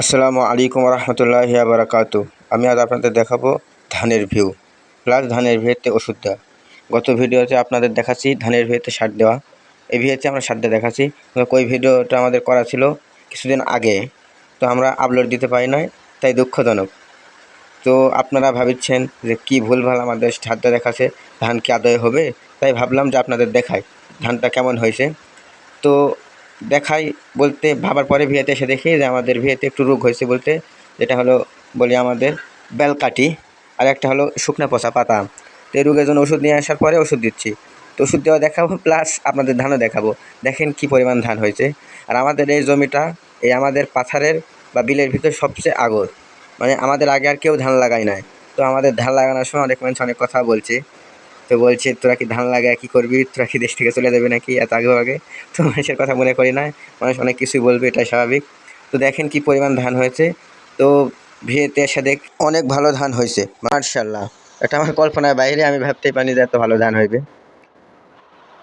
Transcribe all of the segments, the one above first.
আসসালামু আলাইকুম রহমতুল্লাহ বারাকাতু আমি আজ আপনাদের দেখাবো ধানের ভিউ, প্লাস ধানের ভিউতে ওষুধ দেওয়া গত ভিডিওতে আপনাদের দেখাচ্ছি ধানের ভিউতে সার দেওয়া। এই ভিউতে আমরা সার সারটা দেখাচ্ছি। ওই ভিডিওটা আমাদের করা ছিল কিছুদিন আগে। তো আমরা আপলোড দিতে পারি নাই, তাই দুঃখজনক। তো আপনারা ভাবিচ্ছেন যে কি ভুলভাল আমাদের সারটা দেখাচ্ছে, ধান কি আদায় হবে? তাই ভাবলাম যে আপনাদের দেখায় ধানটা কেমন হয়েছে। তো দেখাই বলতে, ভাবার পরে ভিয়েতে এসে দেখি যে আমাদের ভিয়েতে একটু রোগ হয়েছে বলতে, যেটা হলো বলি আমাদের বেলকাটি আর একটা হলো শুকনা পচা পাতা। তো এই রোগের জন্য ওষুধ নিয়ে আসার পরে ওষুধ দিচ্ছি। তো ওষুধ দেওয়া দেখাবো প্লাস আপনাদের ধানও দেখাবো। দেখেন কি পরিমাণ ধান হয়েছে। আর আমাদের এই জমিটা, এই আমাদের পাথারের বা বিলের ভিতর সবচেয়ে আগর। মানে আমাদের আগে আর কেউ ধান লাগায় নাই। তো আমাদের ধান লাগানোর সময় অনেক মানুষ অনেক কথা বলছে। তো বলছে, তোরা কি ধান লাগায় কী করবি? তোরা কি দেশ থেকে চলে যাবে নাকি এত আগে আগে তো মানুষের কথা মনে করি না। মানুষ অনেক কিছুই বলবে এটা স্বাভাবিক। তো দেখেন কি পরিমাণ ধান হয়েছে। তো ভিয়েতে দেখ, অনেক ভালো ধান হয়েছে মার্শাল্লাহ এটা আমার কল্পনার বাইরে, আমি ভাবতেই পারি যে এত ভালো ধান হইবে।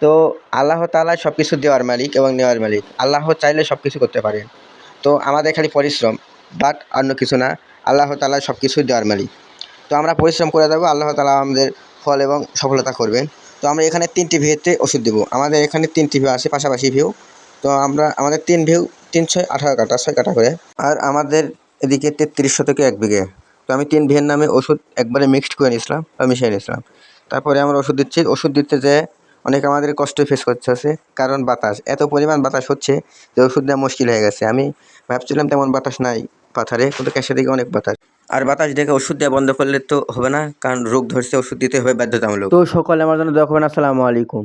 তো আল্লাহ তালা সব কিছু দেওয়ার মালিক এবং নেওয়ার মালিক। আল্লাহ চাইলে সব কিছু করতে পারেন তো আমাদের খালি পরিশ্রম, বাট অন্য কিছু না। আল্লাহ তালা সব কিছুই দেওয়ার মালিক। তো আমরা পরিশ্রম করে দেবো, আল্লাহ তালা আমাদের ফল এবং সফলতা করবেন। তো আমরা এখানে তিনটি ভিউতে ওষুধ দেবো। আমাদের এখানে তিনটি ভিউ আছে, পাশাপাশি ভিউ। তো আমরা, আমাদের তিন ভিউ তিন ছয় আঠারো কাটা ছয় কাটা করে। আর আমাদের এদিকে তেত্রিশ শতকে এক বিঘে। তো আমি তিন ভিয়ের নামে ওষুধ একবারে মিক্সড করে নিয়েছিলাম বা মিশিয়ে নিয়েছিলাম। তারপরে আমরা ওষুধ দিচ্ছি। ওষুধ দিতে যে অনেক আমাদের কষ্ট ফেস করতে কারণ বাতাস। এত পরিমাণ বাতাস হচ্ছে যে ওষুধ দেওয়া মুশকিল হয়ে গেছে। আমি ভাবছিলাম তেমন বাতাস নাই পাথারে, কিন্তু ক্যাশে দিকে অনেক বাতাস। আর বাতাস দেখে ওষুধ দেওয়া বন্ধ করলে তো হবে না, কারণ রোগ ধরছে, ওষুধ দিতে হবে বাধ্যতামূলক। তো সকলে আমার জন্য দোয়া করবেন, আসসালামু আলাইকুম।